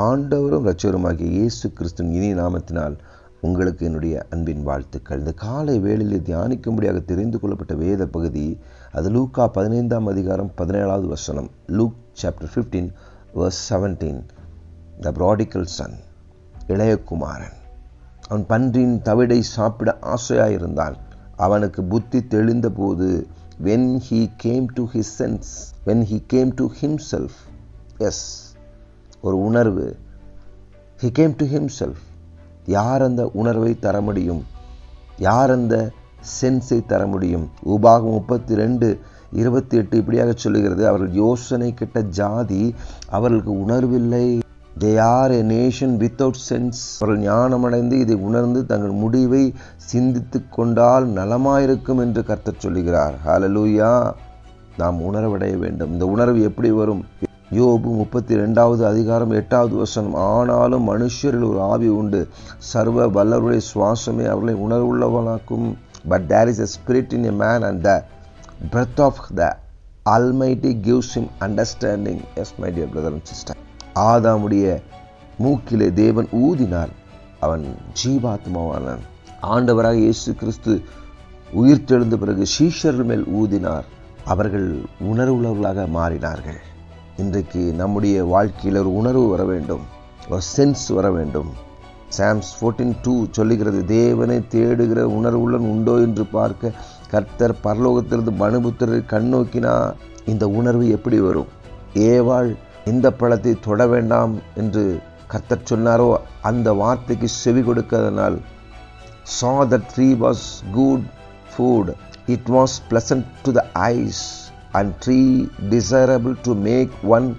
ஆண்டவரும் இரட்சகருமாகிய இயேசு கிறிஸ்துவின் இனிய நாமத்தினால் உங்களுக்கு என்னுடைய அன்பின் வாழ்த்துக்கள். இந்த காலை வேளையில் தியானிக்கும்படியாக தெரிந்து கொள்ளப்பட்ட வேத பகுதி அது லூக்கா பதினைந்தாம் அதிகாரம் பதினேழாவது வசனம் Luke chapter fifteen verse seventeen the prodigal son இளையகுமாரன். அவன் பன்றியின் தவிடை சாப்பிட ஆசையாயிருந்தான் அவனுக்கு புத்தி தெளிந்த போது when he came to his sense when he came to himself S ஒரு உணர்வு. ஹி கேம் டு ஹிம்செல்ஃப் யார் அந்த உணர்வை தர முடியும்? யார் அந்த சென்ஸை தர முடியும்? உபாகம் முப்பத்தி ரெண்டு இருபத்தி எட்டு இப்படியாக சொல்லுகிறது. அவர்கள் யோசனை கெட்ட ஜாதி அவர்களுக்கு உணர்வில்லை. They are a nation without sense அவர்கள் ஞானமடைந்து இதை உணர்ந்து தங்கள் முடிவை சிந்தித்து கொண்டால் நலமாயிருக்கும் என்று கர்த்தர் சொல்லுகிறார். ஹலலூயா நாம் உணர்வடைய வேண்டும். இந்த உணர்வு எப்படி வரும்? யோபு முப்பத்தி ரெண்டாவது அதிகாரம் எட்டாவது வசனம் ஆனாலும் மனுஷரில் ஒரு ஆவி உண்டு. சர்வ வல்லருடைய சுவாசமே அவர்களை உணர்வுள்ளவனாக்கும். But there is a spirit in a man and the breath of the almighty gives him understanding yes my dear brother and sister ஆதாமுடைய மூக்கிலே தேவன் ஊதினார் அவன் ஜீவாத்மாவானான். ஆண்டவராக இயேசு கிறிஸ்து உயிர்த்தெழுந்த பிறகு சீஷர்கள் மேல் ஊதினார். அவர்கள் உணர்வுள்ளவர்களாக மாறினார்கள். இன்றைக்கு நம்முடைய வாழ்க்கையில் ஒரு உணர்வு வர வேண்டும் ஒரு சென்ஸ் வர வேண்டும். சாம்ஸ் ஃபோர்டீன் டூ சொல்லுகிறது தேவனை தேடுகிற உணர்வுடன் உண்டோ என்று பார்க்க கர்த்தர் பரலோகத்திலிருந்து மனுபுத்திரரை கண்ணோக்கினா இந்த உணர்வு எப்படி வரும்? ஏவாள் இந்த பழத்தை தொட வேண்டாம் என்று கர்த்தர் சொன்னாரோ? அந்த வார்த்தைக்கு செவி கொடுக்காதனால் saw the tree was good food it was pleasant to the eyes and tree desirable to make one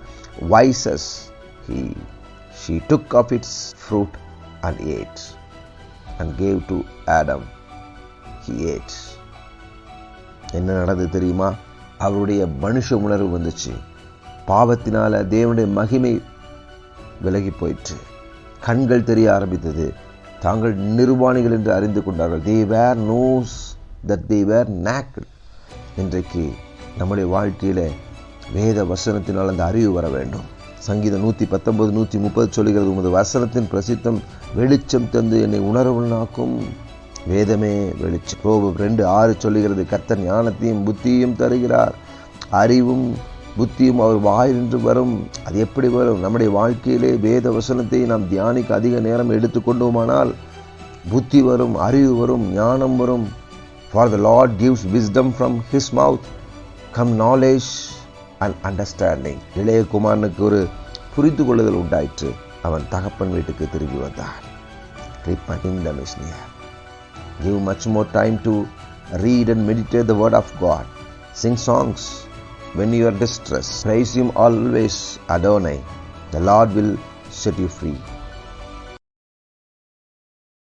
wisest. He she took of its fruit and ate and gave to adam. He ate. என்ன நடந்தது தெரியுமா? அவருடைய மனுஷ உணர்வு வந்துச்சு. பாவத்தினால தேவனுடைய மகிமை விலகி போயிற்று. கண்கள் தெரிய ஆரம்பித்தது. தாங்கள் நிர்வாணிகள் என்று அறிந்து கொண்டார்கள். They were knows that they were naked இன்றைக்கு நம்முடைய வாழ்க்கையில் வேத வசனத்தினால் அந்த அறிவு வர வேண்டும். சங்கீதம் நூற்றி பத்தொன்பது நூற்றி முப்பது சொல்லுகிறது உமது வசனத்தின் பிரசித்தம் வெளிச்சம் தந்து என்னை உணர்வுனாக்கும் வேதமே வெளிச்சம். ரோபம் ரெண்டு ஆறு சொல்லுகிறது கர்த்தர் ஞானத்தையும் புத்தியும் தருகிறார். அறிவும் புத்தியும் அவர் வாயிலின்று வரும். அது எப்படி வரும்? நம்முடைய வாழ்க்கையிலே வேத வசனத்தை நாம் தியானிக்க அதிக நேரம் எடுத்துக்கொண்டோமானால் புத்தி வரும் அறிவு வரும் ஞானம் வரும். For the lord gives wisdom from his mouth come knowledge and understanding இளையகுமாரனுக்கு ஒரு புரிந்து கொள்ளுதல் உண்டாயிற்று அவன் தகப்பன் வீட்டுக்கு திரும்பி வந்தான் repent kingdom is near give much more time to read and meditate the word of God sing songs when you are distress praise him always அதோனை the lord will set you free